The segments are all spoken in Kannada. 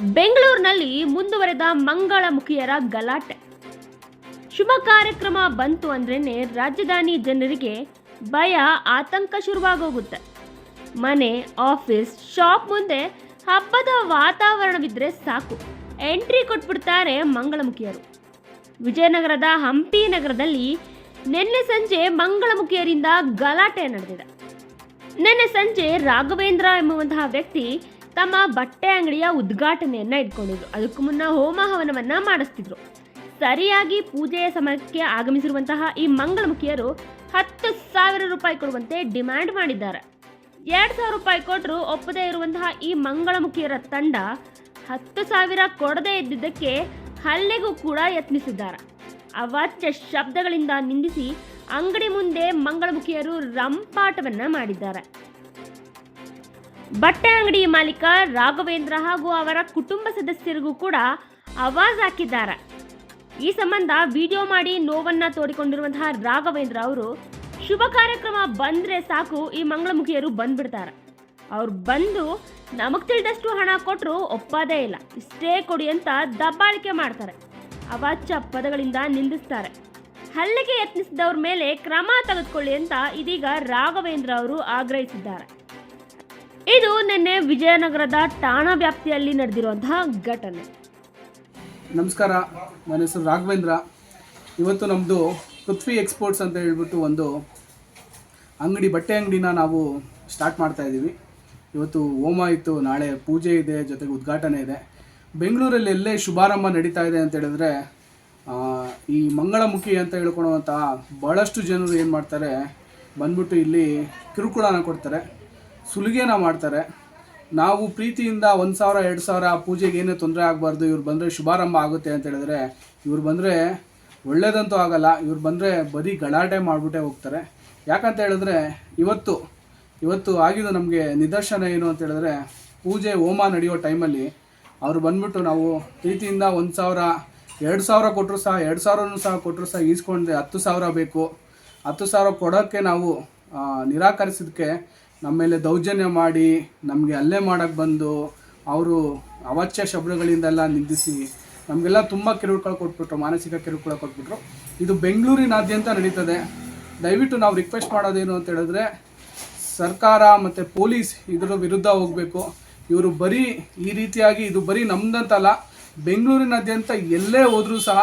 ಬೆಂಗಳೂರಿನಲ್ಲಿ ಮುಂದುವರೆದ ಮಂಗಳಮುಖಿಯರ ಗಲಾಟೆ. ಶುಭ ಕಾರ್ಯಕ್ರಮ ಬಂತು ಅಂದ್ರೇನೆ ರಾಜಧಾನಿ ಜನರಿಗೆ ಭಯ, ಆತಂಕ ಶುರುವಾಗೋಗುತ್ತೆ. ಮನೆ, ಆಫೀಸ್, ಶಾಪ್ ಮುಂದೆ ಹಬ್ಬದ ವಾತಾವರಣವಿದ್ರೆ ಸಾಕು. ಎಂಟ್ರಿ ಕೊಟ್ಬಿಡ್ತಾರೆ ಮಂಗಳಮುಖಿಯರು. ವಿಜಯನಗರದ ಹಂಪಿ ನಗರದಲ್ಲಿ ನಿನ್ನೆ ಸಂಜೆ ಮಂಗಳಮುಖಿಯರಿಂದ ಗಲಾಟೆ ನಡೆದಿದೆ. ನಿನ್ನೆ ಸಂಜೆ ರಾಘವೇಂದ್ರ ಎಂಬುವಂತಹ ವ್ಯಕ್ತಿ ತಮ್ಮ ಬಟ್ಟೆ ಅಂಗಡಿಯ ಉದ್ಘಾಟನೆಯನ್ನ ಇಟ್ಕೊಂಡಿದ್ರು. ಅದಕ್ಕೂ ಮುನ್ನ ಹೋಮ ಹವನವನ್ನ ಮಾಡಿಸ್ತಿದ್ರು. ಸರಿಯಾಗಿ ಪೂಜೆಯ ಸಮಯಕ್ಕೆ ಆಗಮಿಸಿರುವಂತಹ ಈ ಮಂಗಳಮುಖಿಯರು ಹತ್ತು ಸಾವಿರ ರೂಪಾಯಿ ಕೊಡುವಂತೆ ಡಿಮ್ಯಾಂಡ್ ಮಾಡಿದ್ದಾರೆ. ಎರಡು ಸಾವಿರ ರೂಪಾಯಿ ಕೊಟ್ಟರು ಒಪ್ಪದೇ ಇರುವಂತಹ ಈ ಮಂಗಳಮುಖಿಯರ ತಂಡ ಹತ್ತು ಸಾವಿರ ಕೊಡದೇ ಇದ್ದಿದ್ದಕ್ಕೆ ಹಲ್ಲೆಗೂ ಕೂಡ ಯತ್ನಿಸಿದ್ದಾರೆ. ಅವಾಚ್ಯ ಶಬ್ದಗಳಿಂದ ನಿಂದಿಸಿ ಅಂಗಡಿ ಮುಂದೆ ಮಂಗಳಮುಖಿಯರು ರಂಪಾಟವನ್ನ ಮಾಡಿದ್ದಾರೆ. ಬಟ್ಟೆ ಅಂಗಡಿ ಮಾಲೀಕ ರಾಘವೇಂದ್ರ ಹಾಗೂ ಅವರ ಕುಟುಂಬ ಸದಸ್ಯರಿಗೂ ಕೂಡ ಆವಾಜ್ ಹಾಕಿದ್ದಾರೆ. ಈ ಸಂಬಂಧ ವಿಡಿಯೋ ಮಾಡಿ ನೋವನ್ನ ತೋಡಿಕೊಂಡಿರುವಂತಹ ರಾಘವೇಂದ್ರ ಅವರು, ಶುಭ ಕಾರ್ಯಕ್ರಮ ಬಂದ್ರೆ ಸಾಕು, ಈ ಮಂಗಳಮುಖಿಯರು ಬಂದ್ಬಿಡ್ತಾರೆ. ಅವ್ರು ಬಂದು ನಮಗೆ ತಿಳಿದಷ್ಟು ಹಣ ಕೊಟ್ಟರು ಒಪ್ಪದೇ ಇಲ್ಲ. ಇಷ್ಟೇ ಕೊಡಿ ಅಂತ ದಬ್ಬಾಳಿಕೆ ಮಾಡ್ತಾರೆ. ಅವಾಚ್ಯ ಪದಗಳಿಂದ ನಿಂದಿಸ್ತಾರೆ. ಹಲ್ಲೆಗೆ ಯತ್ನಿಸಿದವ್ರ ಮೇಲೆ ಕ್ರಮ ತೆಗೆದುಕೊಳ್ಳಿ ಅಂತ ಇದೀಗ ರಾಘವೇಂದ್ರ ಅವರು ಆಗ್ರಹಿಸಿದ್ದಾರೆ. ಇದು ನಿನ್ನೆ ವಿಜಯನಗರದ ಠಾಣಾ ವ್ಯಾಪ್ತಿಯಲ್ಲಿ ನಡೆದಿರುವಂತಹ ಘಟನೆ. ನಮಸ್ಕಾರ ನನ್ನ ಹೆಸರು ರಾಘವೇಂದ್ರ. ಇವತ್ತು ನಮ್ಮದು ಪೃಥ್ವಿ ಎಕ್ಸ್ಪೋರ್ಟ್ಸ್ ಅಂತ ಹೇಳ್ಬಿಟ್ಟು ಒಂದು ಅಂಗಡಿ, ಬಟ್ಟೆ ಅಂಗಡಿನ ನಾವು ಸ್ಟಾರ್ಟ್ ಮಾಡ್ತಾ ಇದ್ದೀವಿ. ಇವತ್ತು ಹೋಮ ಇತ್ತು, ನಾಳೆ ಪೂಜೆ ಇದೆ, ಜೊತೆಗೆ ಉದ್ಘಾಟನೆ ಇದೆ. ಬೆಂಗಳೂರಲ್ಲಿ ಎಲ್ಲೇ ಶುಭಾರಂಭ ನಡೀತಾ ಇದೆ ಅಂತ ಹೇಳಿದ್ರೆ ಈ ಮಂಗಳಮುಖಿ ಅಂತ ಹೇಳ್ಕೊಳುವಂತಹ ಭಾಳಷ್ಟು ಜನರು ಏನು ಮಾಡ್ತಾರೆ, ಬಂದ್ಬಿಟ್ಟು ಇಲ್ಲಿ ಕಿರುಕುಳನ ಕೊಡ್ತಾರೆ. ಸುಲಿಗೆನ ಮಾಡ್ತಾರೆ. ನಾವು ಪ್ರೀತಿಯಿಂದ ಒಂದು ಸಾವಿರ, ಎರಡು ಸಾವಿರ ಪೂಜೆಗೆ ಏನೇ ತೊಂದರೆ ಆಗಬಾರ್ದು, ಇವ್ರು ಬಂದರೆ ಶುಭಾರಂಭ ಆಗುತ್ತೆ ಅಂತ ಹೇಳಿದ್ರೆ, ಇವ್ರು ಬಂದರೆ ಒಳ್ಳೇದಂತೂ ಆಗಲ್ಲ, ಇವ್ರು ಬಂದರೆ ಬರೀ ಗಲಾಟೆ ಮಾಡಿಬಿಟ್ಟೆ ಹೋಗ್ತಾರೆ. ಯಾಕಂತ ಹೇಳಿದ್ರೆ, ಇವತ್ತು ಇವತ್ತು ಆಗಿದ್ದು ನಮಗೆ ನಿದರ್ಶನ ಏನು ಅಂತ ಹೇಳಿದ್ರೆ, ಪೂಜೆ ಹೋಮ ನಡೆಯೋ ಟೈಮಲ್ಲಿ ಅವರು ಬಂದ್ಬಿಟ್ಟು ನಾವು ಪ್ರೀತಿಯಿಂದ ಒಂದು ಸಾವಿರ, ಎರಡು ಸಾವಿರ ಕೊಟ್ಟರು ಸಹ, ಎರಡು ಸಾವಿರನೂ ಸಹ ಕೊಟ್ಟರು ಸಹ ಈಸ್ಕೊಂಡ್ರೆ ಹತ್ತು ಸಾವಿರ ಬೇಕು. ಹತ್ತು ಸಾವಿರ ಕೊಡೋಕ್ಕೆ ನಾವು ನಿರಾಕರಿಸಿದ್ದಕ್ಕೆ ನಮ್ಮ ಮೇಲೆ ದೌರ್ಜನ್ಯ ಮಾಡಿ ನಮಗೆ ಅಲ್ಲೇ ಮಾಡೋಕ್ಕೆ ಬಂದು ಅವರು ಅವಾಚ್ಯ ಶಬ್ದಗಳಿಂದೆಲ್ಲ ನಿಂದಿಸಿ ನಮಗೆಲ್ಲ ತುಂಬ ಕಿರುಕುಳ ಕೊಟ್ಬಿಟ್ರು, ಮಾನಸಿಕ ಕಿರುಕುಳ ಕೊಟ್ಬಿಟ್ರು. ಇದು ಬೆಂಗಳೂರಿನಾದ್ಯಂತ ನಡೀತದೆ. ದಯವಿಟ್ಟು ನಾವು ರಿಕ್ವೆಸ್ಟ್ ಮಾಡೋದೇನು ಅಂತ ಹೇಳಿದ್ರೆ, ಸರ್ಕಾರ ಮತ್ತು ಪೊಲೀಸ್ ಇದರ ವಿರುದ್ಧ ಹೋಗಬೇಕು. ಇವರು ಬರೀ ಈ ರೀತಿಯಾಗಿ, ಇದು ಬರೀ ನಮ್ದಂತಲ್ಲ, ಬೆಂಗಳೂರಿನಾದ್ಯಂತ ಎಲ್ಲೇ ಹೋದರೂ ಸಹ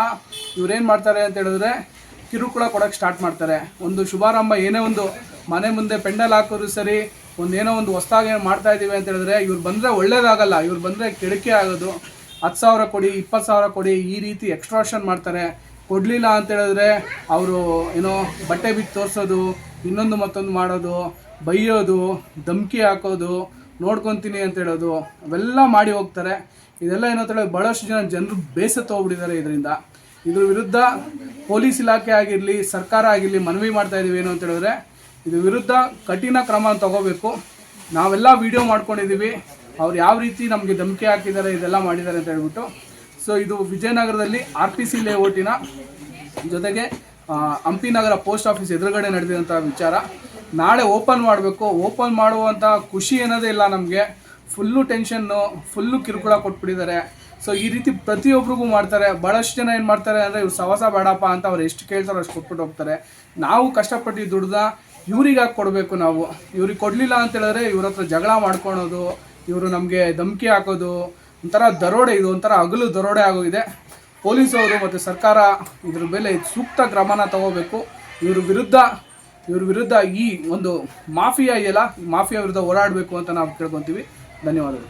ಇವರೇನು ಮಾಡ್ತಾರೆ ಅಂತ ಹೇಳಿದ್ರೆ, ಕಿರುಕುಳ ಕೊಡೋಕ್ಕೆ ಸ್ಟಾರ್ಟ್ ಮಾಡ್ತಾರೆ. ಒಂದು ಶುಭಾರಂಭ ಏನೇ ಒಂದು ಮನೆ ಮುಂದೆ ಪೆಂಡಲ್ ಹಾಕೋರು ಸರಿ, ಒಂದು ಏನೋ ಒಂದು ಹೊಸ್ದಾಗಿ ಮಾಡ್ತಾ ಇದ್ದೀವಿ ಅಂತ ಹೇಳಿದ್ರೆ, ಇವ್ರು ಬಂದರೆ ಒಳ್ಳೇದಾಗಲ್ಲ, ಇವ್ರು ಬಂದರೆ ಕೆಡಕೆ ಆಗೋದು. ಹತ್ತು ಸಾವಿರ ಕೊಡಿ, ಇಪ್ಪತ್ತು ಸಾವಿರ ಕೊಡಿ, ಈ ರೀತಿ ಎಕ್ಸ್ಟ್ರಾಕ್ಷನ್ ಮಾಡ್ತಾರೆ. ಕೊಡಲಿಲ್ಲ ಅಂತ ಹೇಳಿದ್ರೆ ಅವರು ಏನೋ ಬಟ್ಟೆ ಬಿಟ್ಟು ತೋರಿಸೋದು, ಇನ್ನೊಂದು ಮತ್ತೊಂದು ಮಾಡೋದು, ಬೈಯೋದು, ಧಮ್ಕಿ ಹಾಕೋದು, ನೋಡ್ಕೊತೀನಿ ಅಂತ ಹೇಳೋದು, ಅವೆಲ್ಲ ಮಾಡಿ ಹೋಗ್ತಾರೆ. ಇದೆಲ್ಲ ಏನೋ ಅಂತ ಹೇಳಿ ಭಾಳಷ್ಟು ಜನ ಜನರು ಬೇಸತ್ತು ಹೋಗ್ಬಿಟ್ಟಿದ್ದಾರೆ ಇದರಿಂದ. ಇದ್ರ ವಿರುದ್ಧ ಪೊಲೀಸ್ ಇಲಾಖೆ ಆಗಿರಲಿ, ಸರ್ಕಾರ ಆಗಿರಲಿ ಮನವಿ ಮಾಡ್ತಾ ಇದ್ದೀವಿ ಏನು ಅಂತ ಹೇಳಿದ್ರೆ ಇದ್ರ ವಿರುದ್ಧ ಕಠಿಣ ಕ್ರಮ ತಗೋಬೇಕು. ನಾವೆಲ್ಲ ವಿಡಿಯೋ ಮಾಡ್ಕೊಂಡಿದ್ದೀವಿ. ಅವ್ರು ಯಾವ ರೀತಿ ನಮಗೆ ಧಮಕಿ ಹಾಕಿದ್ದಾರೆ, ಇದೆಲ್ಲ ಮಾಡಿದ್ದಾರೆ ಅಂತ ಹೇಳ್ಬಿಟ್ಟು. ಸೊ ಇದು ವಿಜಯನಗರದಲ್ಲಿ ಆರ್ ಪಿ ಸಿ ಲೇಔಟಿನ ಜೊತೆಗೆ ಹಂಪಿನಗರ ಹಂಪಿ ನಗರ ಪೋಸ್ಟ್ ಆಫೀಸ್ ಎದುರುಗಡೆ ನಡೆದಿರೋಂಥ ವಿಚಾರ. ನಾಳೆ ಓಪನ್ ಮಾಡಬೇಕು. ಓಪನ್ ಮಾಡುವಂಥ ಖುಷಿ ಏನದೇ ಇಲ್ಲ ನಮಗೆ. ಫುಲ್ಲು ಟೆನ್ಷನ್ನು ಫುಲ್ಲು ಕಿರುಕುಳ ಕೊಟ್ಬಿಟ್ಟಿದ್ದಾರೆ. ಸೊ ಈ ರೀತಿ ಪ್ರತಿಯೊಬ್ಬರಿಗೂ ಮಾಡ್ತಾರೆ. ಭಾಳಷ್ಟು ಜನ ಏನು ಮಾಡ್ತಾರೆ ಅಂದರೆ, ಇವ್ರು ಸವಸ ಬೇಡಪ್ಪ ಅಂತ ಅವ್ರು ಎಷ್ಟು ಕೇಳ್ತಾರೋ ಅಷ್ಟು ಕೊಟ್ಬಿಟ್ಟು ಹೋಗ್ತಾರೆ. ನಾವು ಕಷ್ಟಪಟ್ಟು ದುಡ್ದ ಇವ್ರಿಗೆ ಹಾಕಿ ಕೊಡಬೇಕು ನಾವು? ಇವ್ರಿಗೆ ಕೊಡಲಿಲ್ಲ ಅಂತ ಹೇಳಿದ್ರೆ ಇವ್ರ ಹತ್ರ ಜಗಳ ಮಾಡ್ಕೊಳೋದು, ಇವರು ನಮಗೆ ಧಮಕಿ ಹಾಕೋದು, ಒಂಥರ ದರೋಡೆ ಇದು, ಒಂಥರ ಹಗಲು ದರೋಡೆ ಆಗೋಗಿದೆ. ಪೊಲೀಸವರು ಮತ್ತು ಸರ್ಕಾರ ಇದ್ರ ಮೇಲೆ ಸೂಕ್ತ ಕ್ರಮನ ತಗೋಬೇಕು. ಇವ್ರ ವಿರುದ್ಧ ಇವ್ರ ವಿರುದ್ಧ ಈ ಒಂದು ಮಾಫಿಯಾ ಇದೆಯಲ್ಲ ಮಾಫಿಯಾ ವಿರುದ್ಧ ಹೋರಾಡಬೇಕು ಅಂತ ನಾವು ಕೇಳ್ಕೊತೀವಿ. ಧನ್ಯವಾದಗಳು.